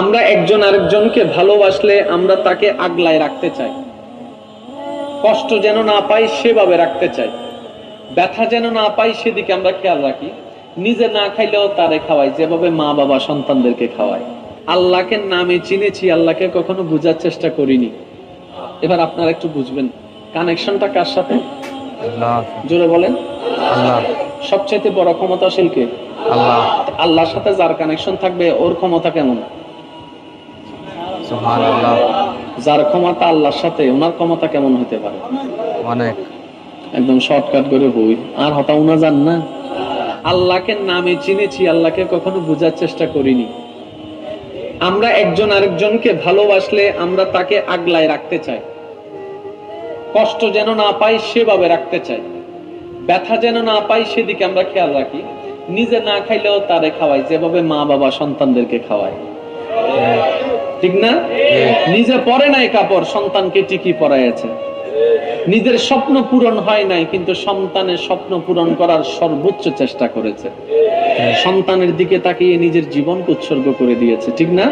আমরা একজন আরেকজনকে ভালোবাসলে আমরা তাকে আগলায় রাখতে চাই। কষ্ট যেন না পাই সেভাবে রাখতে চাই। ব্যথা যেন না পাই সেদিকে আমরা খেয়াল রাখি। নিজে না খাইলেও তারে খাওয়াই যেভাবে মা বাবা সন্তানদেরকে খাওয়ায়। আল্লাহকে নামে চিনেছি আল্লাহকে কখনো বোঝার চেষ্টা করিনি। এবার আপনারা একটু বুঝবেন কানেকশনটা কার সাথে? জোরে বলেন। সবচাইতে বড় ক্ষমতাশীল কে? আল্লাহ। আল্লাহর সাথে যার কানেকশন থাকবে ওর ক্ষমতা কেমন? আল্লাহ যার ক্ষমতা আল্লাহর সাথে ওনার ক্ষমতা কেমন হতে পারে? অনেক। একদম শর্টকাট করে বই। আর হতা উনা যান না। আল্লাহকে নামে চিনেছি আল্লাহকে কখনো বোঝার চেষ্টা করিনি। আমরা একজন আরেকজনকে ভালোবাসলে আমরা তাকে আগলায় রাখতে চাই। কষ্ট যেন না পাই সেভাবে রাখতে চাই। ব্যথা যেন না পাই সেদিকে আমরা খেয়াল রাখি। নিজে না খাইলেও তারে খাওয়াই যেভাবে মা বাবা সন্তানদেরকে খাওয়ায়। ঠিক না? নিজে পরে নাই কাপড়, সন্তানকে টিকি পরাইয়াছে। নিজের স্বপ্ন পূরণ হয় নাই, কিন্তু সন্তানের স্বপ্ন পূরণ করার সর্বোচ্চ চেষ্টা করেছে। সন্তানের দিকে তাকিয়ে নিজের জীবনকে উৎসর্গ করে দিয়েছে ঠিক না?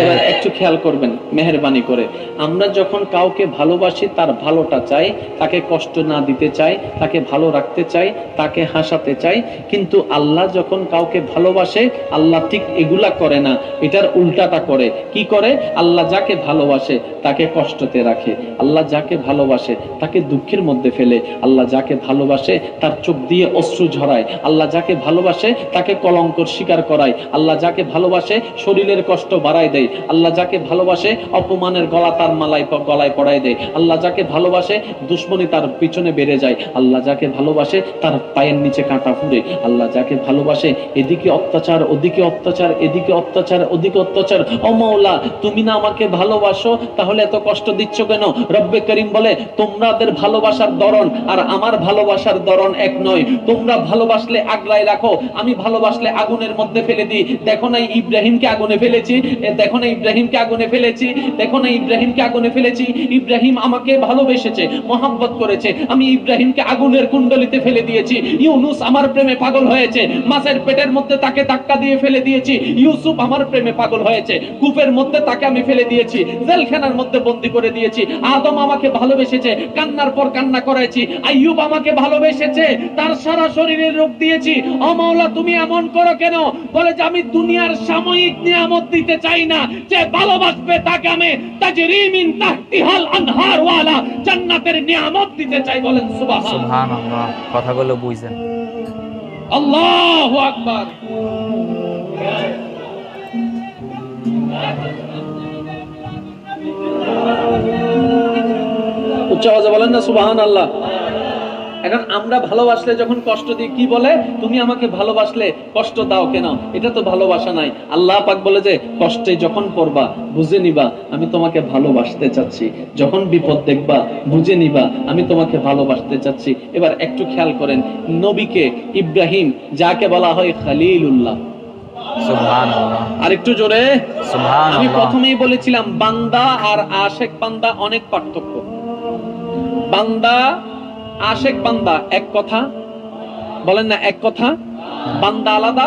এবার একটু খেয়াল করবেন মেহরবানি করে। আমরা যখন কাউকে ভালোবাসি তার ভালোটা চাই তাকে কষ্ট না দিতে চাই তাকে ভালো রাখতে চাই তাকে হাসাতে চাই কিন্তু আল্লাহ যখন কাউকে ভালোবাসে আল্লাহ ঠিক এগুলা করে না এটার উল্টাটা করে। কি করে? আল্লাহ যাকে ভালোবাসে তাকে কষ্টতে রাখে। আল্লাহ যাকে ভালোবাসে তাকে দুঃখের মধ্যে ফেলে। আল্লাহ যাকে ভালোবাসে তার চোখ দিয়ে অশ্রু ঝরায়। আল্লাহ যাকে ভালোবাসে তাকে কলঙ্কর স্বীকার করায়, আল্লাহ যাকে ভালোবাসে, শরীরের কষ্ট বাড়ায় দেয়। আল্লাহ যাকে ভালোবাসে, অপমানের গলা তার মালায় গলায় পড়ায় দেয়। আল্লাহ যাকে ভালোবাসে, দুশ্মনী তার পিছনে বেড়ে যায়। আল্লাহ যাকে ভালোবাসে, তার পায়ের নিচে কাঁটা ফুরে আল্লাহ যাকে ভালোবাসে, এদিকে অত্যাচার, ওদিকে অত্যাচার, এদিকে অত্যাচার, ওদিকে অত্যাচার। ও মাওলা, তুমি না আমাকে ভালোবাসো, তাহলে এত কষ্ট দিচ্ছ কেন? রব্বে করিম বলে তোমাদের ভালোবাসার ধরন আর আমার ভালোবাসার ধরন এক নয়। তোমরা ভালোবাসলে আগলায় রাখো। আমি ভালোবাসলে আগুনের মধ্যে ফেলে দিই। দেখো না ইব্রাহিমকে আগুনে ফেলেছি দেখো না ইব্রাহিমকে আগুনে ফেলেছি, দেখো না ইব্রাহিমকে আগুনে ফেলেছি। ইব্রাহিম আমাকে ভালোবেসেছে, মহাব্বত করেছে। আমি ইব্রাহিমকে আগুনের কুণ্ডলিতে ফেলে দিয়েছি। ইউনুস আমার প্রেমে পাগল হয়েছে, মাছের পেটের মধ্যে তাকে ধাক্কা দিয়ে ফেলে দিয়েছি। ইউসুফ আমার প্রেমে পাগল হয়েছে, কূপের মধ্যে তাকে আমি ফেলে দিয়েছি, জেলখানার মধ্যে বন্দি করে দিয়েছি। আদম আমাকে ভালোবেসেছে, কান্নার পর কান্না করেছি আইয়ুব আমাকে ভালোবেসেছে, তার সারা শরীরের রূপ দিয়েছি। ও মাওলা, তুমি এমন করো কেন? বলে যে আমি দুনিয়ার সাময়িক নিয়ামত দিতে চাই না। যে ভালোবাসবে তাকে আমি তাজরিমিন তাহতিহাল আনহার ওয়ালা জান্নাতের নিয়ামত দিতে চাই বলেন সুবহান সুহান আল্লাহ কথাগুলো বুঝছেন আল্লাহু আকবার। উচ্চ আওয়াজে বলেন না সুবহান আল্লাহ এখন আমরা ভালোবাসলে যখন কষ্ট দিই কি বলে? তুমি আমাকে ভালোবাসলে কষ্ট দাও কেন? এটা তো ভালোবাসা নাই। আল্লাহ পাক বলে যে কষ্টে যখন পড়বা বুঝে নিবা আমি তোমাকে ভালোবাসতে চাচ্ছি। যখন বিপদ দেখবা বুঝে নিবা আমি তোমাকে ভালোবাসতে চাচ্ছি। এবার একটু খেয়াল করেন নবীকে ইব্রাহিম যাকে বলা হয় খালিলুল্লাহ। আর একটু জোরে। আমি প্রথমেই বলেছিলাম বান্দা আর আশেক বান্দা অনেক পার্থক্য। বান্দা আশেক বান্দা এক কথা বলেন না এক কথা বান্দা আলাদা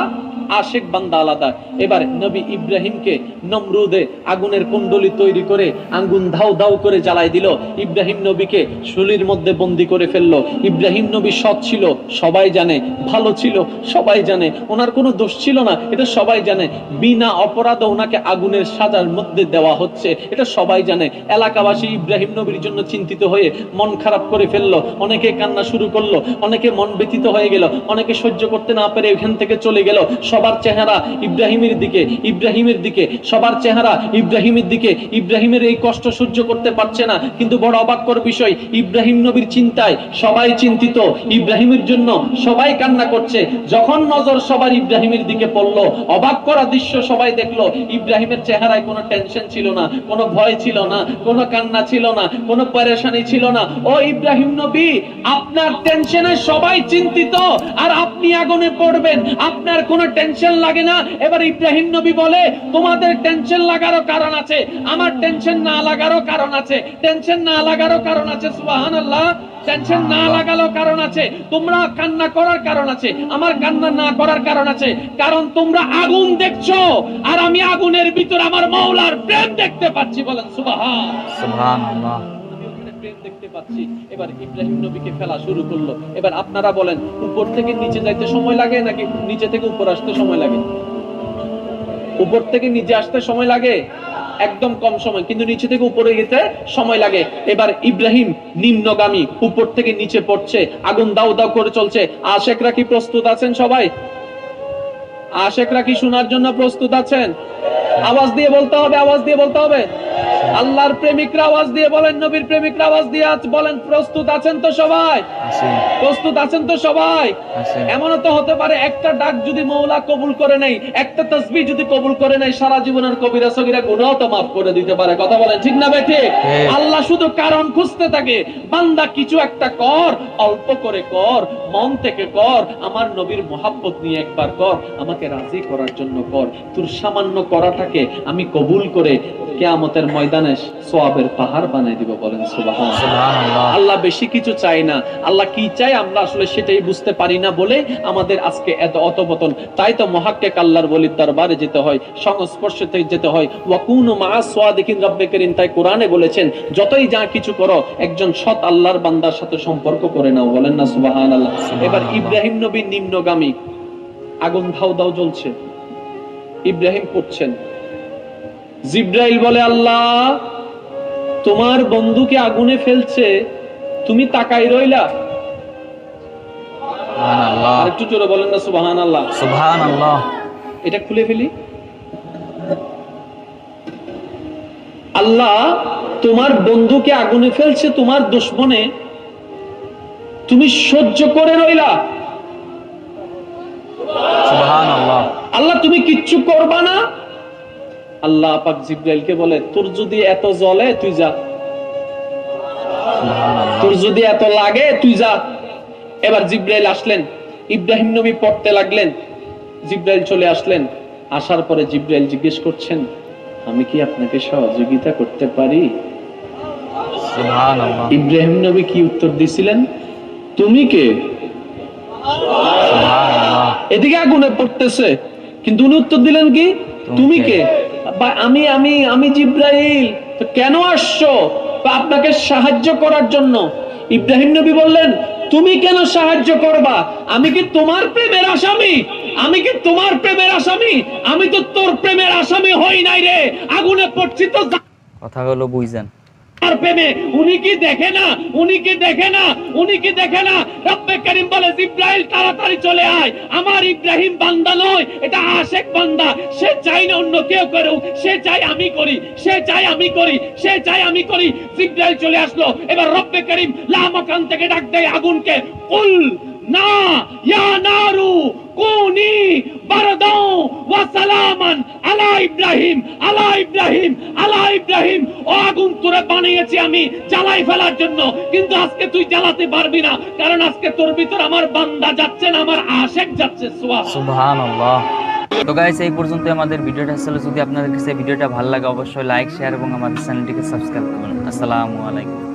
আশেক বান্দা আলাদা। এবার নবী ইব্রাহিমকে নমরুদে আগুনের কুণ্ডলি তৈরি করে আঙ্গুন ধাও ধাও করে জ্বালাই দিল। ইব্রাহিম নবীকে শুলির মধ্যে বন্দি করে ফেলল। ইব্রাহিম নবী সৎ ছিল, সবাই জানে, ভালো ছিল, সবাই জানে। ওনার কোনো দোষ ছিল না, এটা সবাই জানে। বিনা অপরাধে ওনাকে আগুনের সাজার মধ্যে দেওয়া হচ্ছে, এটা সবাই জানে। এলাকাবাসী ইব্রাহিম নবীর জন্য চিন্তিত হয়ে মন খারাপ করে ফেলল। অনেকে কান্না শুরু করল, অনেকে মন ব্যথিত হয়ে গেল, অনেকে সহ্য করতে না পেরে এখান থেকে চলে গেল। সবার চেহারা ইব্রাহিমের দিকে ইব্রাহিমের দিকে, সবার চেহারা ইব্রাহিমের দিকে। ইব্রাহিমের এই কষ্ট সহ্য করতে পারছে না। কিন্তু বড় অবাক কর বিষয়, ইব্রাহিম নবীর চিন্তায় সবাই চিন্তিত। ইব্রাহিমের জন্য সবাই কান্না করছে। যখন নজর সবার ইব্রাহিমের দিকে পড়ল, অবাক করা দৃশ্য সবাই দেখল, ইব্রাহিমের চেহারায় কোনো টেনশন ছিল না, কোনো ভয় ছিল না, কোনো কান্না ছিল না, কোনো পরেশানি ছিল না। ও ইব্রাহিম নবী, আপনার টেনশনে সবাই চিন্তিত, আর আপনি আগুনে পড়বেন। আপনার কোনো টেনশন টেনশন লাগে না। এবার ইব্রাহিম নবী বলে তোমাদের টেনশন লাগারও কারণ আছে আমার টেনশন না লাগারও কারণ আছে টেনশন না লাগারও কারণ আছে সুবহানাল্লাহ টেনশন না লাগারও কারণ আছে তোমরা কান্না করার কারণ আছে আমার কান্না না করার কারণ আছে কারণ তোমরা আগুন দেখছ আর আমি আগুনের ভিতর আমার মাওলার প্রেম দেখতে পাচ্ছি বলেন সুবহান সুবহানাল্লাহ। পাচ্ছি। এবার ইব্রাহিম নবীকে ফেলা শুরু করল। এবার আপনারা বলেন, উপর থেকে নিচে যাইতে সময় লাগে নাকি নিচে থেকে উপর আসতে সময় লাগে? উপর থেকে নিচে আসতে সময় লাগে? একদম কম সময়, কিন্তু নিচে থেকে উপরে যেতে সময় লাগে। এবার ইব্রাহিম নিম্নগামী, উপর থেকে নিচে পড়ছে, আগুন দাউ দাউ করে চলছে। আশেকরা কি প্রস্তুত আছেন সবাই? আশেকরা কি শোনার জন্য প্রস্তুত আছেন? আওয়াজ দিয়ে বলতে হবে, আওয়াজ দিয়ে বলতে হবে। আল্লাহর প্রেমিকরা আওয়াজ দিয়ে বলেন নবীর প্রেমিকরা আওয়াজ দিয়ে আজ বলেন প্রস্তুত আছেন তো সবাই? প্রস্তুত আছেন তো সবাই? এমনও তো হতে পারে একটা ডাক যদি মৌলা কবুল করে নেই একটা তসবি যদি কবুল করে নেই সারা জীবনের কবিরা সগিরা গুনাহ তো মাফ করে দিতে পারে। কথা বলেন ঠিক না বেঠে হ্যাঁ। আল্লাহ শুধু কারণ খুঁজতে থাকে বান্দা কিছু একটা কর অল্প করে কর মন থেকে কর আমার নবীর মোহাব্বত নিয়ে একবার কর আমাকে রাজি করার জন্য কর। তোর সামান্য করাটাকে আমি কবুল করে কেয়ামতের ময়দানে সোয়াবের পাহাড় বানাই দিব বলেন আল্লাহ বেশি কিছু চাই না। আল্লাহ কি চাই আমরা আসলে সেটাই বুঝতে পারি না বলে আমাদের আজকে এত অতপতন। তাই তো মহাক্কেক আল্লাহর বলির দরবারে যেতে হয় সংস্পর্শে যেতে হয়। ওয়াকুনু মা সাদিকিন রব্বে করিম তাই কোরআনে বলেছেন যতই যা কিছু করো একজন সৎ আল্লাহর বান্দার সাথে সম্পর্ক করে নাও। বলেন না সুবহানাল্লাহ। এবার ইব্রাহিম নবী নিম্নগামী আগুন ধাও দাউ জ্বলছে। ইব্রাহিম পড়ছেন। জিব্রাইল বলে আল্লাহ তোমার বন্ধুকে আগুনে ফেলছে তুমি তাকাই রইলা? একটু জোরে বলেন না সুবাহান আল্লাহ সুবহানাল্লাহ। এটা খুলে ফেলি। আল্লাহ তোমার বন্ধুকে আগুনে ফেলছে তোমার দুশ্মনে তুমি সহ্য করে রইলা? আল্লাহ তুমি কিচ্ছু করবা না? আল্লাহ পাক জিব্রাইলকে বলে তোর যদি এত জ্বলে তুই যা। তোর যদি এত লাগে তুই যা। এবার জিব্রাইল আসলেন ইব্রাহিম নবী পড়তে লাগলেন জিব্রাইল চলে আসলেন। আসার পরে জিব্রাইল জিজ্ঞেস করছেন আমি কি আপনাকে সহযোগিতা করতে পারি? ইব্রাহিম নবী কি উত্তর দিছিলেন? তুমি কে? এদিকে আগুনে পড়তেছে কিন্তু উনি উত্তর দিলেন কি? তুমি কে? আমি আমি আমি জিব্রাইল কেন আসছো? আপনাকে সাহায্য করার জন্য। ইব্রাহিম নবী বললেন, তুমি কেন সাহায্য করবা? আমি কি তোমার প্রেমের আসামি? আমি কি তোমার প্রেমের আসামি? আমি তো তোর প্রেমের আসামি হই নাই রে। আগুনে পড়ছি তো কথা হলো বুঝছেন প্রেমে। উনি কি দেখে না? উনি কি দেখে না? উনি কি দেখে না? রব্বে করিম বলে ইব্রাহিম তাড়াতাড়ি চলে আয়। আমার ইব্রাহিম বান্দা নয়, এটা আশেক বান্দা। সে চাই না অন্য কেউ করুক। সে চাই আমি করি। সে চাই আমি করি। সে চাই আমি করি। জিব্রাইল চলে আসলো। এবার রব্বে করিম লামাকান থেকে ডাক দেয় আগুনকে। না, ইয়া নারু কুনি বারদাও ওয়া সালামান আলা ইব্রাহিম আলা ইব্রাহিম আলা ইব্রাহিম। ও আগুন তোরে বানিয়েছি আমি, জ্বালাই ফেলার জন্য। কিন্তু আজকে তুই জ্বালাতে পারবি না, কারণ আজকে তোর ভিতর আমার বান্দা যাচ্ছে না, আমার আশেক যাচ্ছে, সুবহানাল্লাহ। তো গাইস এই পর্যন্ত আমাদের ভিডিওটা। ছিল যদি আপনাদের কাছে ভিডিওটা ভালো লাগে, অবশ্যই লাইক শেয়ার এবং আমাদের চ্যানেলটিকে সাবস্ক্রাইব করুন। আসসালামু আলাইকুম।